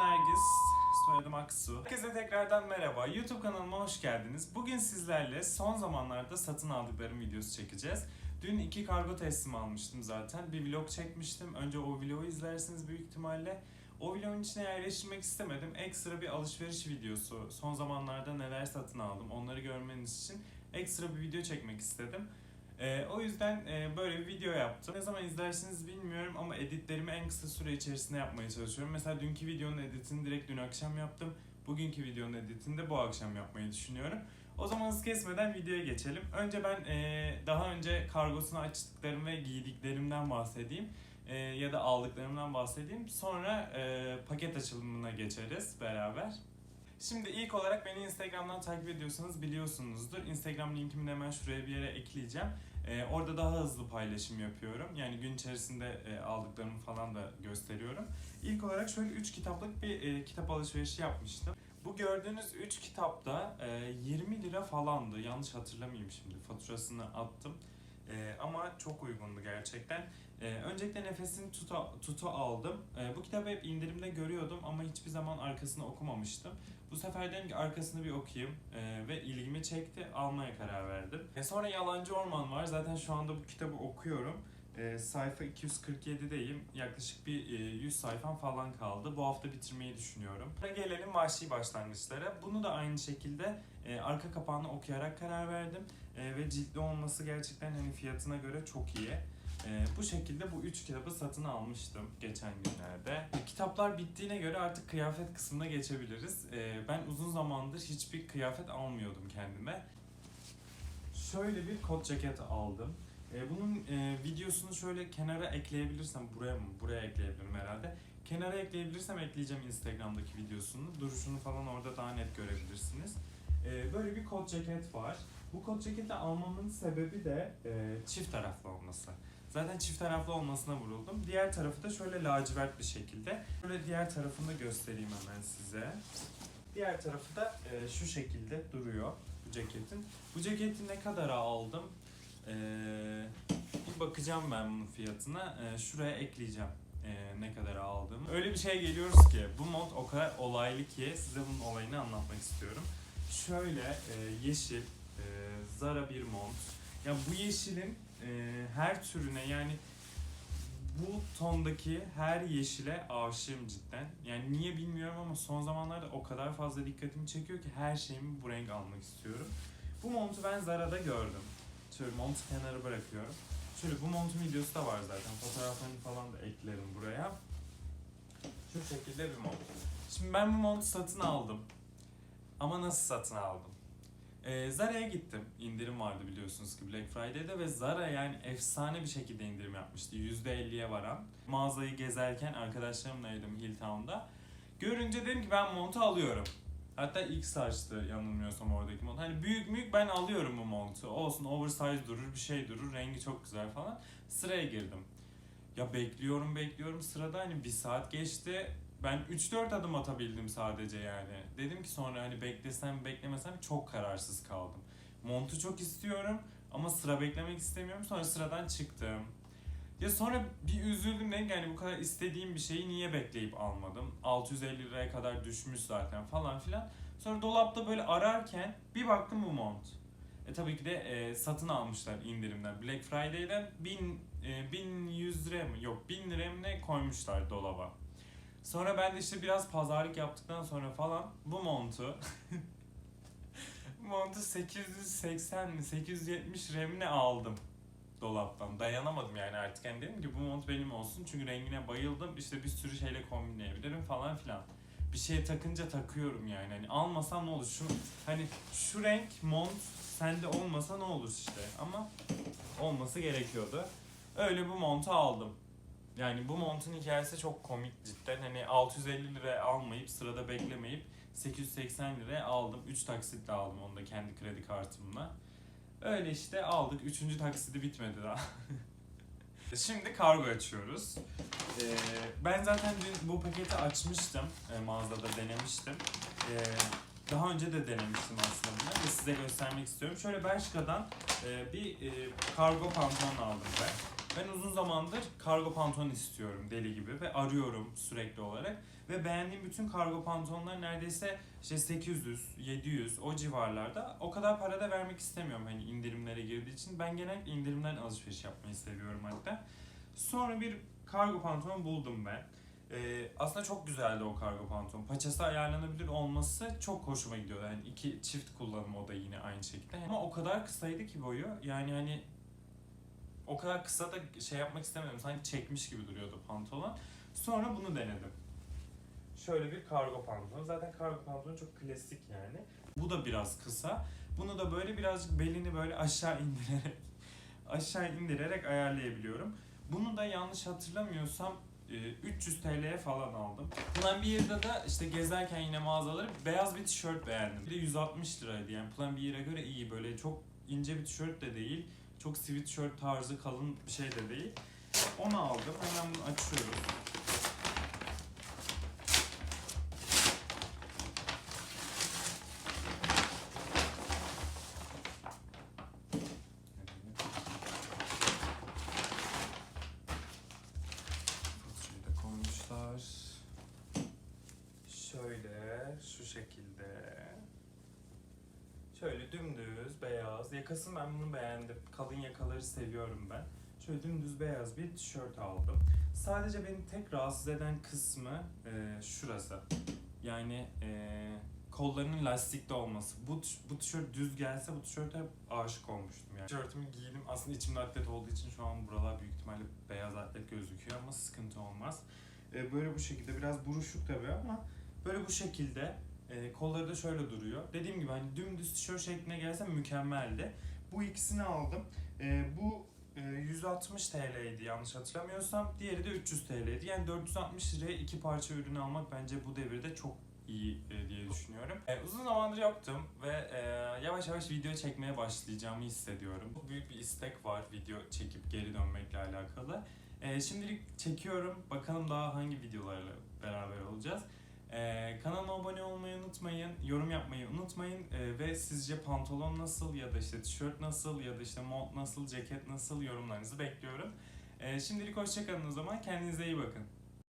Nergis, soyadım Aksu. Herkese tekrardan merhaba. YouTube kanalıma hoş geldiniz. Bugün sizlerle son zamanlarda satın aldıklarım videosu çekeceğiz. Dün iki kargo teslim almıştım zaten. Bir vlog çekmiştim. Önce o vlogu izlersiniz büyük ihtimalle. O vlogun içine yerleştirmek istemedim. Ekstra bir alışveriş videosu. Son zamanlarda neler satın aldım onları görmeniz için ekstra bir video çekmek istedim. Ee, o yüzden e, böyle bir video yaptım. Ne zaman izlersiniz bilmiyorum ama editlerimi en kısa süre içerisinde yapmaya çalışıyorum. Mesela dünkü videonun editini direkt dün akşam yaptım. Bugünkü videonun editini de bu akşam yapmayı düşünüyorum. O zaman hız kesmeden videoya geçelim. Önce ben e, daha önce kargosunu açtıklarım ve giydiklerimden bahsedeyim. E, ya da aldıklarımdan bahsedeyim. Sonra e, paket açılımına geçeriz beraber. Şimdi ilk olarak beni Instagram'dan takip ediyorsanız biliyorsunuzdur. Instagram linkimi hemen şuraya bir yere ekleyeceğim. Ee, orada daha hızlı paylaşım yapıyorum. Yani gün içerisinde e, aldıklarımı falan da gösteriyorum. İlk olarak şöyle 3 kitaplık bir e, kitap alışverişi yapmıştım. Bu gördüğünüz 3 kitapta e, 20 lira falandı. Yanlış hatırlamayayım şimdi. Faturasını attım. E, ama çok uygundu gerçekten. E, öncelikle Nefes'in tutu, tutu aldım. E, bu kitabı hep indirimde görüyordum ama hiçbir zaman arkasını okumamıştım. Bu sefer dedim ki arkasını bir okuyayım e, ve ilgimi çekti. Almaya karar verdim. E, sonra Yalancı Orman var. Zaten şu anda bu kitabı okuyorum. E, sayfa 247'deyim. Yaklaşık bir e, 100 sayfam falan kaldı. Bu hafta bitirmeyi düşünüyorum. Gelelim vahşi başlangıçlara. Bunu da aynı şekilde e, arka kapağını okuyarak karar verdim. E, ve ciltli olması gerçekten hani fiyatına göre çok iyi. Ee, bu şekilde bu üç kitabı satın almıştım geçen günlerde. E, kitaplar bittiğine göre artık kıyafet kısmına geçebiliriz. Ee, ben uzun zamandır hiçbir kıyafet almıyordum kendime. Şöyle bir kot ceket aldım. Ee, bunun e, videosunu şöyle kenara ekleyebilirsem, buraya mı? Buraya ekleyebilirim herhalde. Kenara ekleyebilirsem ekleyeceğim Instagram'daki videosunu. Duruşunu falan orada daha net görebilirsiniz. Ee, böyle bir kot ceket var. Bu kot ceketi almamın sebebi de e, çift taraflı olması. Zaten çift taraflı olmasına vuruldum. Diğer tarafı da şöyle lacivert bir şekilde. Böyle diğer tarafını da göstereyim hemen size. Diğer tarafı da e, şu şekilde duruyor bu ceketin. Bu ceketi ne kadara aldım? E, bir bakacağım ben bunun fiyatına. E, şuraya ekleyeceğim e, ne kadar aldığımı. Öyle bir şey geliyoruz ki bu mont o kadar olaylı ki size bunun olayını anlatmak istiyorum. Şöyle e, yeşil e, Zara bir mont. Ya bu yeşilin e, her türüne yani bu tondaki her yeşile aşığım cidden. Yani niye bilmiyorum ama son zamanlarda o kadar fazla dikkatimi çekiyor ki her şeyimi bu renk almak istiyorum. Bu montu ben Zara'da gördüm. Şöyle montu kenara bırakıyorum. Şöyle bu montun videosu da var zaten. Fotoğraflarını falan da eklerim buraya. Şu şekilde bir mont. Şimdi ben bu montu satın aldım. Ama nasıl satın aldım? Ee, Zara'ya gittim. İndirim vardı biliyorsunuz ki Black Friday'de ve Zara yani efsane bir şekilde indirim yapmıştı. %50'ye varan. Mağazayı gezerken arkadaşlarımlaydım Hilltown'da. Görünce dedim ki ben montu alıyorum. Hatta saçtı yanılmıyorsam oradaki mont. Hani büyük büyük ben alıyorum bu montu. Olsun oversize durur bir şey durur. Rengi çok güzel falan. Sıraya girdim. Ya bekliyorum bekliyorum sırada hani bir saat geçti. Ben 3-4 adım atabildim sadece yani. Dedim ki sonra hani beklesem beklemesem çok kararsız kaldım. Montu çok istiyorum ama sıra beklemek istemiyorum. Sonra sıradan çıktım. Ya sonra bir üzüldüm dedim ki hani bu kadar istediğim bir şeyi niye bekleyip almadım? 650 liraya kadar düşmüş zaten falan filan. Sonra dolapta böyle ararken bir baktım bu mont. E tabii ki de e, satın almışlar indirimden. Black Friday'den 1000 e, 1100 liraya mı? Yok 1000 liraya mı ne koymuşlar dolaba. Sonra ben de işte biraz pazarlık yaptıktan sonra falan bu montu montu 880 mi 870 remine aldım dolaptan. Dayanamadım yani artık. Yani dedim ki bu mont benim olsun çünkü rengine bayıldım. İşte bir sürü şeyle kombinleyebilirim falan filan. Bir şey takınca takıyorum yani. Hani almasam ne olur? Şu hani şu renk mont sende olmasa ne olur işte. Ama olması gerekiyordu. Öyle bu montu aldım. Yani bu montun hikayesi çok komik cidden. Hani 650 liraya almayıp sırada beklemeyip 880 liraya aldım. 3 taksitle aldım onu da kendi kredi kartımla. Öyle işte aldık. Üçüncü taksidi bitmedi daha. Şimdi kargo açıyoruz. Ee, ben zaten dün bu paketi açmıştım. Ee, mağazada denemiştim. Ee, daha önce de denemiştim aslında bunu ve size göstermek istiyorum. Şöyle Bershka'dan e, bir e, kargo pantolon aldım ben. Ben uzun zamandır kargo pantolon istiyorum deli gibi ve arıyorum sürekli olarak. Ve beğendiğim bütün kargo pantolonlar neredeyse işte 800, 700 o civarlarda. O kadar para da vermek istemiyorum hani indirimlere girdiği için. Ben genellikle indirimden alışveriş yapmayı seviyorum hatta. Sonra bir kargo pantolon buldum ben. Ee, aslında çok güzeldi o kargo pantolon. Paçası ayarlanabilir olması çok hoşuma gidiyordu. Yani iki çift kullanım o da yine aynı şekilde. Ama o kadar kısaydı ki boyu. Yani hani o kadar kısa da şey yapmak istemedim. Sanki çekmiş gibi duruyordu pantolon. Sonra bunu denedim. Şöyle bir kargo pantolon. Zaten kargo pantolon çok klasik yani. Bu da biraz kısa. Bunu da böyle birazcık belini böyle aşağı indirerek aşağı indirerek ayarlayabiliyorum. Bunu da yanlış hatırlamıyorsam e, 300 TL'ye falan aldım. Plan Beer'da da işte gezerken yine mağazaları beyaz bir tişört beğendim. Bir de 160 liraydı yani Plan Beer'e göre iyi böyle çok ince bir tişört de değil. Çok sweatshirt tarzı kalın bir şey de değil. Onu aldım. Hemen bunu açıyoruz. Şöyle dümdüz, beyaz. Yakasını ben bunu beğendim. Kalın yakaları seviyorum ben. Şöyle dümdüz beyaz bir tişört aldım. Sadece beni tek rahatsız eden kısmı e, şurası. Yani e, kollarının lastikli olması. Bu, bu tişört düz gelse bu tişörte aşık olmuştum yani. Tişörtümü giydim. Aslında içimde atlet olduğu için şu an buralar büyük ihtimalle beyaz atlet gözüküyor ama sıkıntı olmaz. E, böyle bu şekilde biraz buruşuk tabii ama böyle bu şekilde e, kolları da şöyle duruyor. Dediğim gibi hani dümdüz tişört şekline gelse mükemmeldi. Bu ikisini aldım. E, bu e, 160 TL'ydi yanlış hatırlamıyorsam. Diğeri de 300 TL'ydi. Yani 460 liraya iki parça ürünü almak bence bu devirde çok iyi e, diye düşünüyorum. E, uzun zamandır yoktum ve e, yavaş yavaş video çekmeye başlayacağımı hissediyorum. Çok büyük bir istek var video çekip geri dönmekle alakalı. E, şimdilik çekiyorum. Bakalım daha hangi videolarla beraber olacağız. E, kanalıma abone olmayı unutmayın, yorum yapmayı unutmayın E, ve sizce pantolon nasıl ya da işte tişört nasıl ya da işte mont nasıl, ceket nasıl yorumlarınızı bekliyorum. E, şimdilik hoşçakalın o zaman. Kendinize iyi bakın.